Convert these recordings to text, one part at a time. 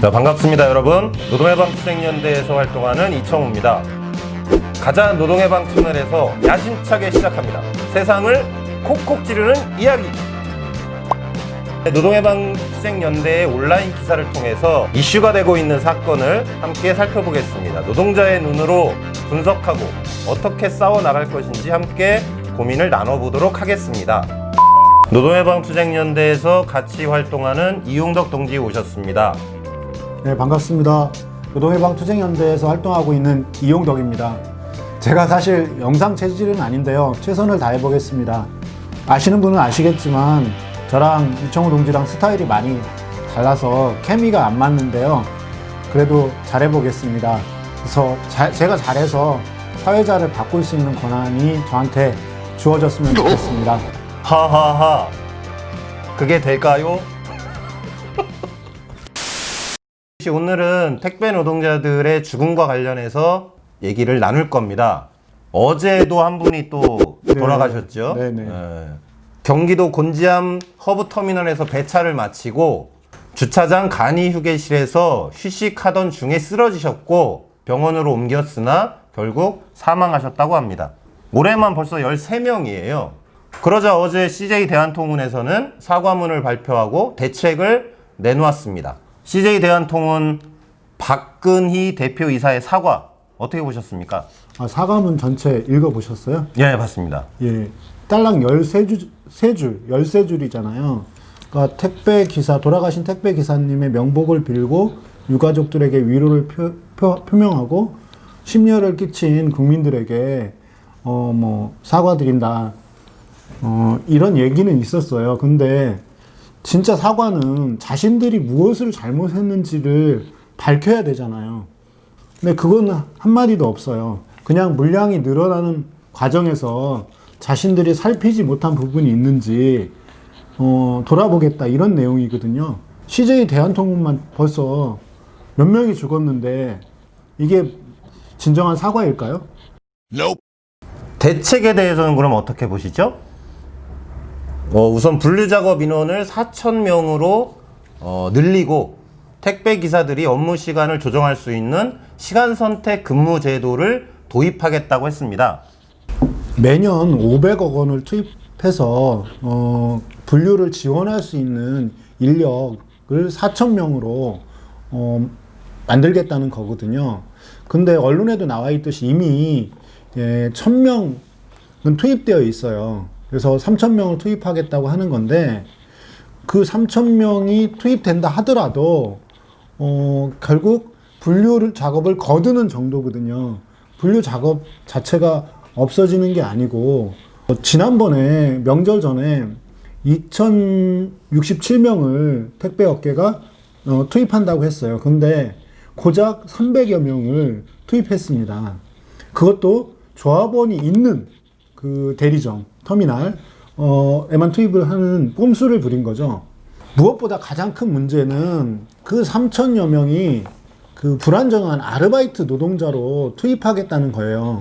자, 반갑습니다, 여러분. 노동해방투쟁연대에서 활동하는 이청우입니다. 가자 노동해방 채널에서 야심차게 시작합니다. 세상을 콕콕 찌르는 이야기. 노동해방투쟁연대의 온라인 기사를 통해서 이슈가 되고 있는 사건을 함께 살펴보겠습니다. 노동자의 눈으로 분석하고 어떻게 싸워 나갈 것인지 함께 고민을 나눠보도록 하겠습니다. 노동해방투쟁연대에서 같이 활동하는 이용덕 동지 오셨습니다. 네, 반갑습니다. 노동해방투쟁연대에서 활동하고 있는 이용덕입니다. 제가 사실 영상 체질은 아닌데요. 최선을 다해보겠습니다. 아시는 분은 아시겠지만 저랑 이청우 동지랑 스타일이 많이 달라서 케미가 안 맞는데요. 그래도 잘해보겠습니다. 그래서 자- 제가 잘해서 사회자를 바꿀 수 있는 권한이 저한테 주어졌으면 좋겠습니다. 하하하. 그게 될까요? 오늘은 택배 노동자들의 죽음과 관련해서 얘기를 나눌 겁니다. 어제도 한 분이 또 네. 돌아가셨죠? 네네. 예. 경기도 곤지암 허브터미널에서 배차를 마치고 주차장 간이 휴게실에서 휴식하던 중에 쓰러지셨고 병원으로 옮겼으나 결국 사망하셨다고 합니다. 올해만 벌써 13명이에요. 그러자 어제 CJ 대한통운에서는 사과문을 발표하고 대책을 내놓았습니다. CJ 대한통운 박근희 대표이사의 사과 어떻게 보셨습니까? 아, 사과문 전체 읽어보셨어요? 예, 봤습니다. 예, 딸랑 13줄, 3줄, 13줄이잖아요. 그러니까 택배 기사, 돌아가신 택배 기사님의 명복을 빌고 유가족들에게 위로를 표, 표, 표명하고 심려를 끼친 국민들에게 어, 뭐, 사과드린다. 어, 이런 얘기는 있었어요. 근데 진짜 사과는 자신들이 무엇을 잘못했는지를 밝혀야 되잖아요. 근데 그건 한마디도 없어요. 그냥 물량이 늘어나는 과정에서 자신들이 살피지 못한 부분이 있는지 어, 돌아보겠다 이런 내용이거든요. CJ 대한통운만 벌써 몇 명이 죽었는데 이게 진정한 사과일까요? 대책에 대해서는 그럼 어떻게 보시죠? 어, 우선 분류 작업 인원을 4천 명으로 어, 늘리고 택배 기사들이 업무 시간을 조정할 수 있는 시간 선택 근무 제도를 도입하겠다고 했습니다. 매년 500억 원을 투입해서 어, 분류를 지원할 수 있는 인력을 4천 명으로 어, 만들겠다는 거거든요. 근데 언론에도 나와 있듯이 이미 예, 1000명은 투입되어 있어요. 그래서 3000명을 투입하겠다고 하는 건데 그 3000명이 투입된다 하더라도 어, 결국 분류 작업을 거두는 정도거든요. 분류 작업 자체가 없어지는 게 아니고 어, 지난번에 명절 전에 2067명을 택배 업계가 어, 투입한다고 했어요. 근데 고작 300여 명을 투입했습니다. 그것도 조합원이 있는 그 대리점, 터미널, 어, 에만 투입을 하는 꼼수를 부린 거죠. 무엇보다 가장 큰 문제는 그 3천여 명이 그 불안정한 아르바이트 노동자로 투입하겠다는 거예요.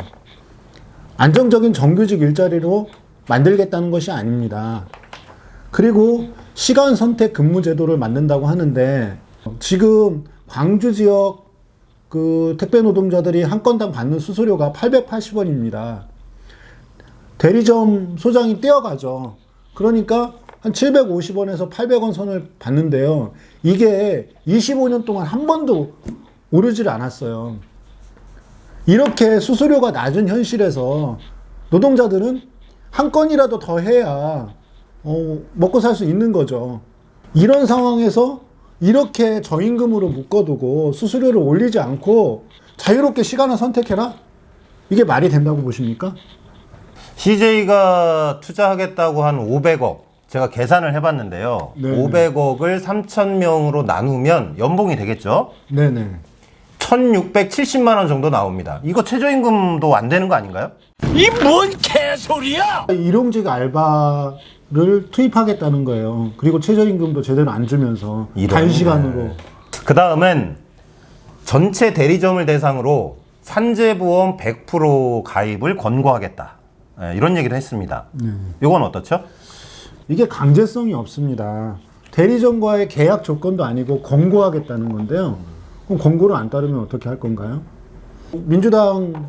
안정적인 정규직 일자리로 만들겠다는 것이 아닙니다. 그리고 시간 선택 근무 제도를 만든다고 하는데 지금 광주 지역 그 택배 노동자들이 한 건당 받는 수수료가 880원입니다. 대리점 소장이 떼어가죠. 그러니까 한 750원에서 800원 선을 받는데요. 이게 25년 동안 한 번도 오르질 않았어요. 이렇게 수수료가 낮은 현실에서 노동자들은 한 건이라도 더 해야 어, 먹고 살 수 있는 거죠. 이런 상황에서 이렇게 저임금으로 묶어두고 수수료를 올리지 않고 자유롭게 시간을 선택해라? 이게 말이 된다고 보십니까? CJ가 투자하겠다고 한 500억 제가 계산을 해봤는데요. 네. 500억을 3천 명으로 나누면 연봉이 되겠죠? 네네. 1,670만 원 정도 나옵니다. 이거 최저임금도 안 되는 거 아닌가요? 이 뭔 개소리야! 일용직 알바를 투입하겠다는 거예요. 그리고 최저임금도 제대로 안 주면서 이런. 단시간으로. 그 다음엔 전체 대리점을 대상으로 산재보험 100% 가입을 권고하겠다. 예, 이런 얘기도 했습니다. 이건 어떻죠? 이게 강제성이 없습니다. 대리점과의 계약 조건도 아니고 권고하겠다는 건데요. 그럼 권고를 안 따르면 어떻게 할 건가요? 민주당에서도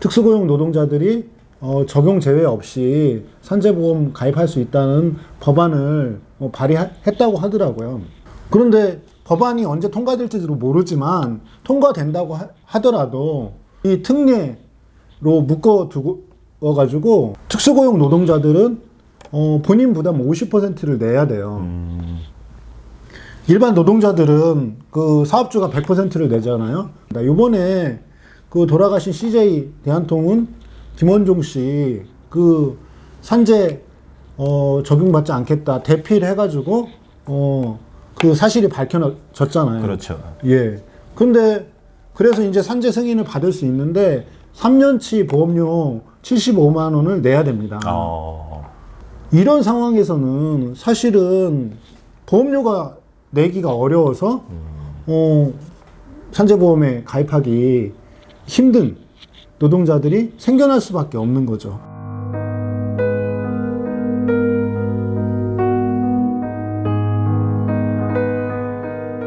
특수고용 노동자들이 어, 적용 제외 없이 산재보험 가입할 수 있다는 법안을 어, 발의했다고 하더라고요. 그런데 법안이 언제 통과될지도 모르지만 통과된다고 하, 하더라도 이 특례로 묶어 두고 가지고 특수고용 노동자들은 어, 본인 부담 50%를 내야 돼요. 일반 노동자들은 그 사업주가 100%를 내잖아요. 요번에 그 돌아가신 CJ 대한통운 김원종 씨 그 산재 어, 적용받지 않겠다 대피를 해가지고 어, 그 사실이 밝혀졌잖아요. 그렇죠. 예. 근데 그래서 이제 산재 승인을 받을 수 있는데 3년치 보험료 75만 원을 내야 됩니다. 어, 이런 상황에서는 사실은 보험료가 내기가 어려워서 어, 산재보험에 가입하기 힘든 노동자들이 생겨날 수밖에 없는 거죠.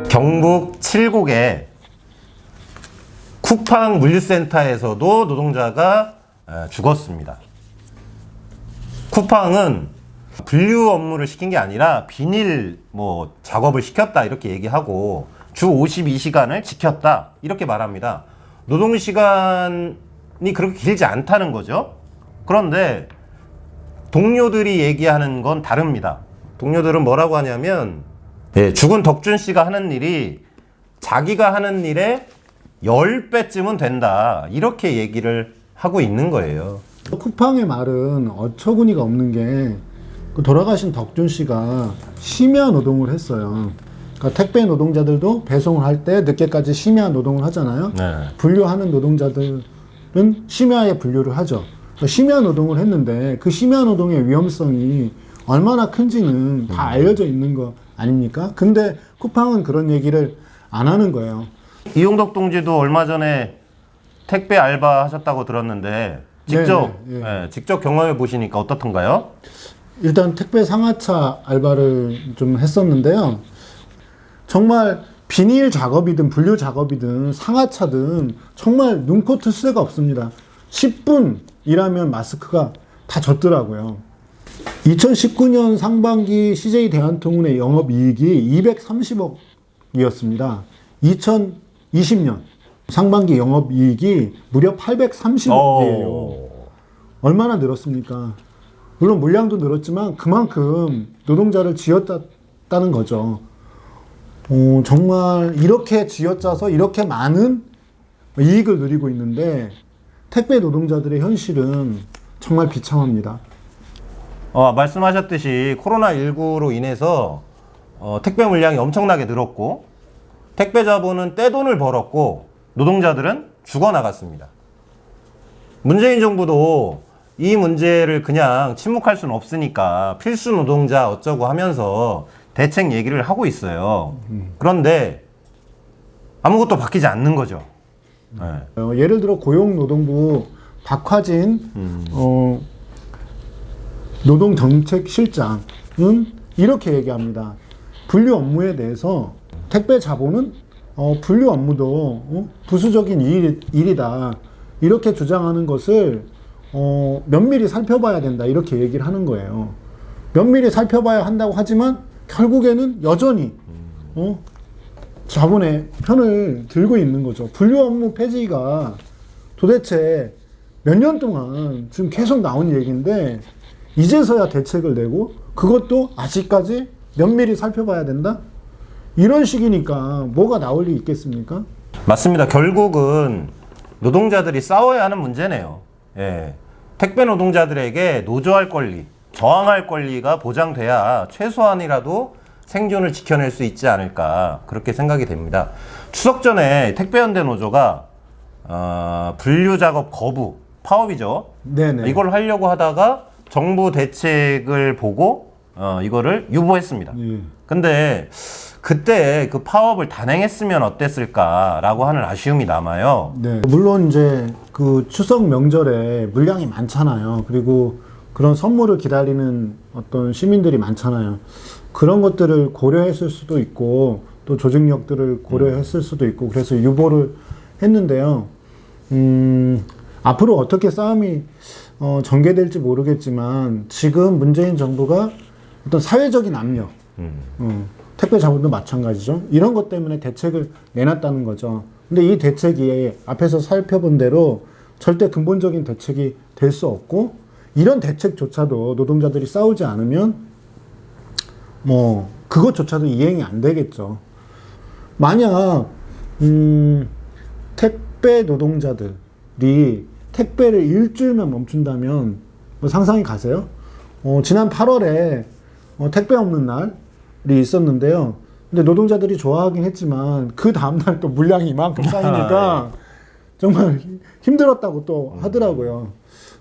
경북 칠곡의 쿠팡 물류센터에서도 노동자가 에, 죽었습니다. 쿠팡은 분류 업무를 시킨 게 아니라 비닐 뭐 작업을 시켰다 이렇게 얘기하고 주 52시간을 지켰다 이렇게 말합니다. 노동 시간이 그렇게 길지 않다는 거죠. 그런데 동료들이 얘기하는 건 다릅니다. 동료들은 뭐라고 하냐면 예, 죽은 덕준 씨가 하는 일이 자기가 하는 일의 10배쯤은 된다. 이렇게 얘기를 하고 있는 거예요. 쿠팡의 말은 어처구니가 없는 게 그 돌아가신 덕준 씨가 심야 노동을 했어요. 그러니까 택배 노동자들도 배송을 할 때 늦게까지 심야 노동을 하잖아요. 네. 분류하는 노동자들은 심야에 분류를 하죠. 그러니까 심야 노동을 했는데 그 심야 노동의 위험성이 얼마나 큰지는 다 알려져 있는 거 아닙니까? 근데 쿠팡은 그런 얘기를 안 하는 거예요. 이용덕 동지도 얼마 전에 택배 알바 하셨다고 들었는데 직접 네, 네, 예, 직접 경험해 보시니까 어떻던가요? 일단 택배 상하차 알바를 좀 했었는데요. 정말 비닐 작업이든 분류 작업이든 상하차든 정말 눈코 틀 새가 없습니다. 10분 일하면 마스크가 다 젖더라고요. 2019년 상반기 CJ 대한통운의 영업이익이 230억이었습니다. 2020년 상반기 영업이익이 무려 830억이에요. 어. 얼마나 늘었습니까? 물론 물량도 늘었지만 그만큼 노동자를 쥐었다는 거죠. 어, 정말 이렇게 쥐어짜서 이렇게 많은 이익을 누리고 있는데 택배 노동자들의 현실은 정말 비참합니다. 어, 말씀하셨듯이 코로나19로 인해서 어, 택배 물량이 엄청나게 늘었고 택배 자본은 떼돈을 벌었고 노동자들은 죽어나갔습니다. 문재인 정부도 이 문제를 그냥 침묵할 수는 없으니까 필수 노동자 어쩌고 하면서 대책 얘기를 하고 있어요. 그런데 아무것도 바뀌지 않는 거죠. 네. 어, 예를 들어 고용노동부 박화진 어, 노동정책실장은 이렇게 얘기합니다. 분류 업무에 대해서 택배 자본은 어, 분류 업무도 어, 부수적인 일, 일이다. 이렇게 주장하는 것을 어, 면밀히 살펴봐야 된다. 이렇게 얘기를 하는 거예요. 면밀히 살펴봐야 한다고 하지만 결국에는 여전히 어, 자본의 편을 들고 있는 거죠. 분류 업무 폐지가 도대체 몇 년 동안 지금 계속 나온 얘기인데 이제서야 대책을 내고 그것도 아직까지 면밀히 살펴봐야 된다? 이런 식이니까 뭐가 나올 리 있겠습니까? 맞습니다. 결국은 노동자들이 싸워야 하는 문제네요. 예. 택배 노동자들에게 노조할 권리, 저항할 권리가 보장돼야 최소한이라도 생존을 지켜낼 수 있지 않을까 그렇게 생각이 됩니다. 추석 전에 택배연대 노조가 어, 분류 작업 거부 파업이죠. 네네. 이걸 하려고 하다가 정부 대책을 보고 어, 이거를 유보했습니다. 예. 근데 그때 그 파업을 단행했으면 어땠을까라고 하는 아쉬움이 남아요. 네. 물론 이제 그 추석 명절에 물량이 많잖아요. 그리고 그런 선물을 기다리는 어떤 시민들이 많잖아요. 그런 것들을 고려했을 수도 있고 또 조직력들을 고려했을 수도 있고 그래서 유보를 했는데요. 음, 앞으로 어떻게 싸움이 어, 전개될지 모르겠지만 지금 문재인 정부가 어떤 사회적인 압력, 어, 택배 자본도 마찬가지죠. 이런 것 때문에 대책을 내놨다는 거죠. 근데 이 대책이 앞에서 살펴본 대로 절대 근본적인 대책이 될 수 없고 이런 대책조차도 노동자들이 싸우지 않으면 뭐 그것조차도 이행이 안 되겠죠. 만약 음, 택배 노동자들이 택배를 일주일만 멈춘다면 뭐 상상이 가세요? 어, 지난 8월에 어, 택배 없는 날이 있었는데요. 근데 노동자들이 좋아하긴 했지만 그 다음날 또 물량이 이만큼 쌓이니까 정말 힘들었다고 또 하더라고요.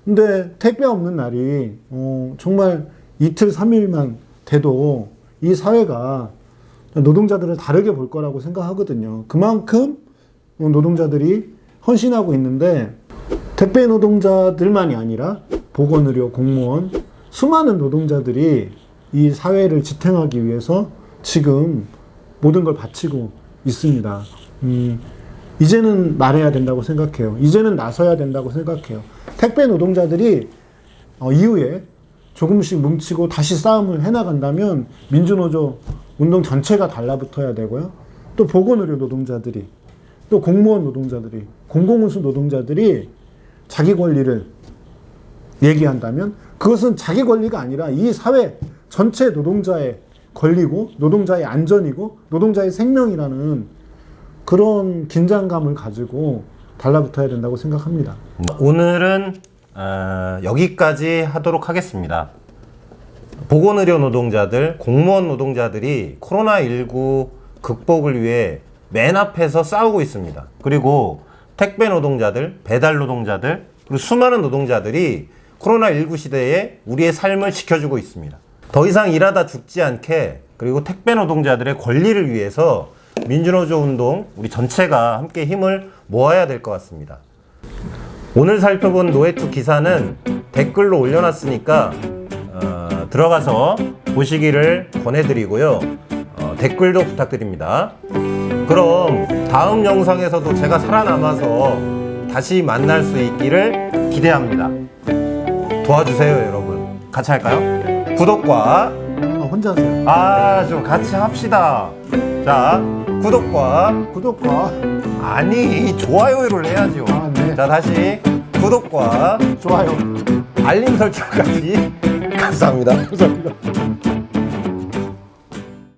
근데 택배 없는 날이 어, 정말 이틀, 삼일만 돼도 이 사회가 노동자들을 다르게 볼 거라고 생각하거든요. 그만큼 노동자들이 헌신하고 있는데 택배 노동자들만이 아니라 보건의료 공무원 수많은 노동자들이 이 사회를 지탱하기 위해서 지금 모든 걸 바치고 있습니다. 음, 이제는 말해야 된다고 생각해요. 이제는 나서야 된다고 생각해요. 택배 노동자들이 어, 이후에 조금씩 뭉치고 다시 싸움을 해나간다면 민주노조 운동 전체가 달라붙어야 되고요. 또 보건의료 노동자들이 또 공무원 노동자들이 공공운수 노동자들이 자기 권리를 얘기한다면 그것은 자기 권리가 아니라 이 사회 전체 노동자의 권리고 노동자의 안전이고 노동자의 생명이라는 그런 긴장감을 가지고 달라붙어야 된다고 생각합니다. 오늘은 어, 여기까지 하도록 하겠습니다. 보건의료 노동자들, 공무원 노동자들이 코로나19 극복을 위해 맨 앞에서 싸우고 있습니다. 그리고 택배 노동자들, 배달 노동자들, 그리고 수많은 노동자들이 코로나19 시대에 우리의 삶을 지켜주고 있습니다. 더 이상 일하다 죽지 않게 그리고 택배 노동자들의 권리를 위해서 민주노조 운동 우리 전체가 함께 힘을 모아야 될 것 같습니다. 오늘 살펴본 노예투 기사는 댓글로 올려놨으니까 어, 들어가서 보시기를 권해드리고요. 어, 댓글도 부탁드립니다. 그럼 다음 영상에서도 제가 살아남아서 다시 만날 수 있기를 기대합니다. 도와주세요, 여러분. 같이 할까요? 구독과 아, 혼자 하세요. 아, 좀 같이 합시다. 자, 구독과 구독과 아니 좋아요를 해야죠. 아, 네. 자 다시 구독과 좋아요. 알림 설정까지 감사합니다. 감사합니다.